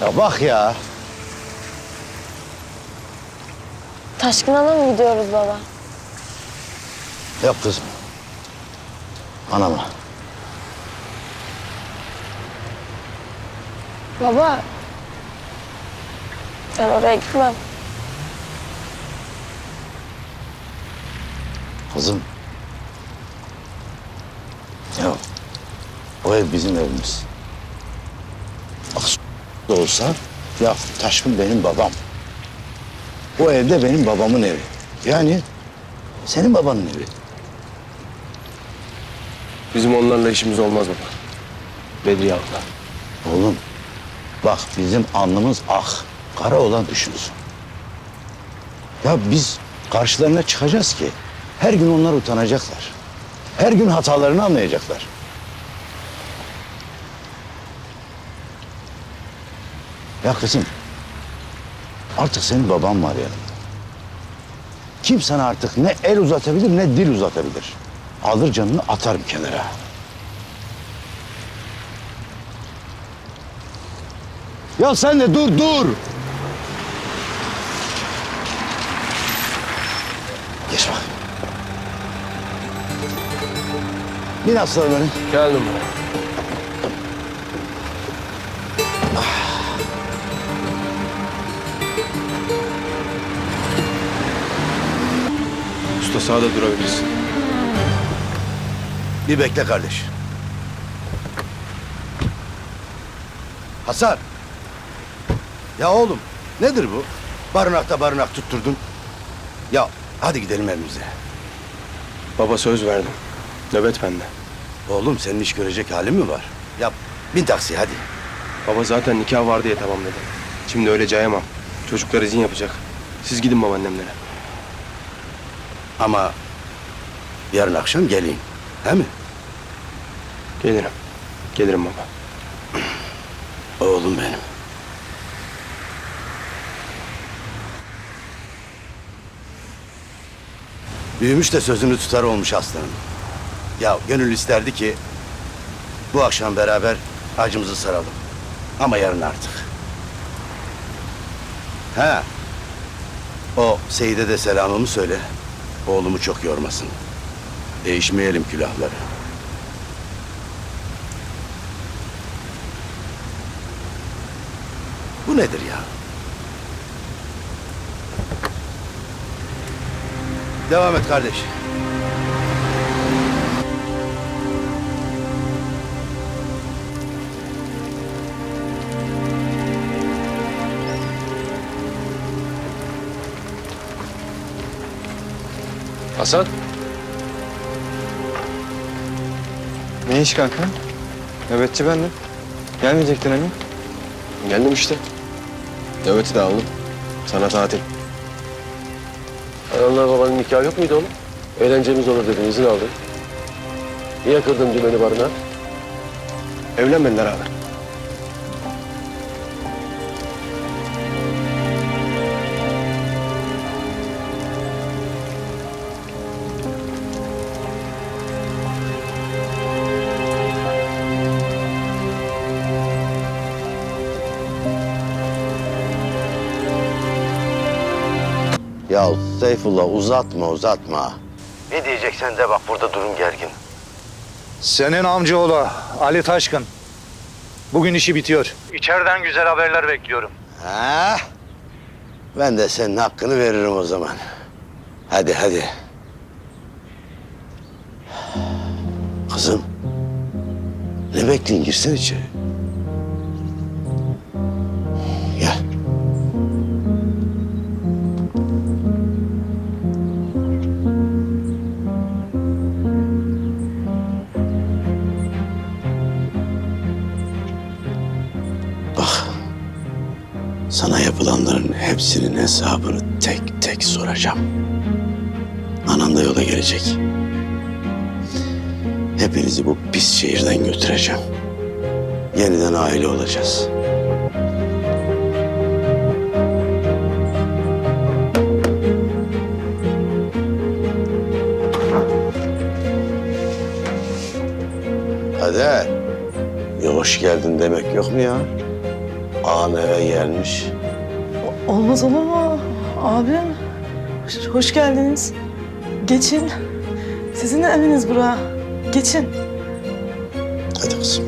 Ya bak ya. Taşkın'a mı gidiyoruz baba? Yok kızım. Anama. Baba. Ben oraya gitmem. Kızım. Ya o ev bizim evimiz. Da olsa ya Taşkın benim babam. O evde benim babamın evi. Yani senin babanın evi. Bizim onlarla işimiz olmaz baba. Bedriye abla. Oğlum bak bizim alnımız ah. Kara olan düşünsün. Ya biz karşılarına çıkacağız ki her gün onlar utanacaklar. Her gün hatalarını anlayacaklar. Ya kızım artık senin baban var yanında. Kim sana artık ne el uzatabilir ne dil uzatabilir. Alır canını atar bir kenara. Ya sen de dur dur. Geç bak. Bin aslanım benim. Geldim Usta sağda durabilirsin. Bir bekle kardeş. Hasan. Ya oğlum nedir bu? Barınakta barınak tutturdun. Ya hadi gidelim evimize. Baba söz verdim. Nöbet bende. Oğlum senin iş görecek halin mi var? Ya bin taksi hadi. Baba zaten nikah var diye tamam dedi. Şimdi öyle cayamam. Çocuklar izin yapacak. Siz gidin babaannemlere. Ama yarın akşam geleyim. He mi? Gelirim. Gelirim baba. Oğlum benim. Büyümüş de sözünü tutar olmuş aslanım. Ya gönül isterdi ki bu akşam beraber acımızı saralım. Ama yarın artık. Ha. O Seyit'e de selamımı söyle. Oğlumu çok yormasın. Değişmeyelim külahları. Bu nedir ya? Devam et kardeş. Hasan. Ne iş kanka? Nöbetçi bendim. Gelmeyecektin hani. Geldim işte. Nöbeti de aldım. Sana tatil. Ananla babanın nikahı yok muydu oğlum? Eğlencemiz olur dedin, izin aldın. Niye kırdın dümeni barına? Evlenmediler abi. Ya Seyfullah uzatma uzatma. Ne diyeceksen de bak burada durum gergin. Senin amcaoğlu Ali Taşkın. Bugün işi bitiyor. İçeriden güzel haberler bekliyorum. Ha? Ben de senin hakkını veririm o zaman. Hadi hadi. Kızım. Ne bekleyin girsen içeri. Sana yapılanların hepsinin hesabını tek tek soracağım. Anan da yola gelecek. Hepinizi bu pis şehirden götüreceğim. Yeniden aile olacağız. Hadi. Bir hoş geldin demek yok mu ya? Ağam eve gelmiş. Olmaz olur mu? Abim, hoş- hoş geldiniz. Geçin. Sizin de eviniz bura. Geçin. Hadi kızım.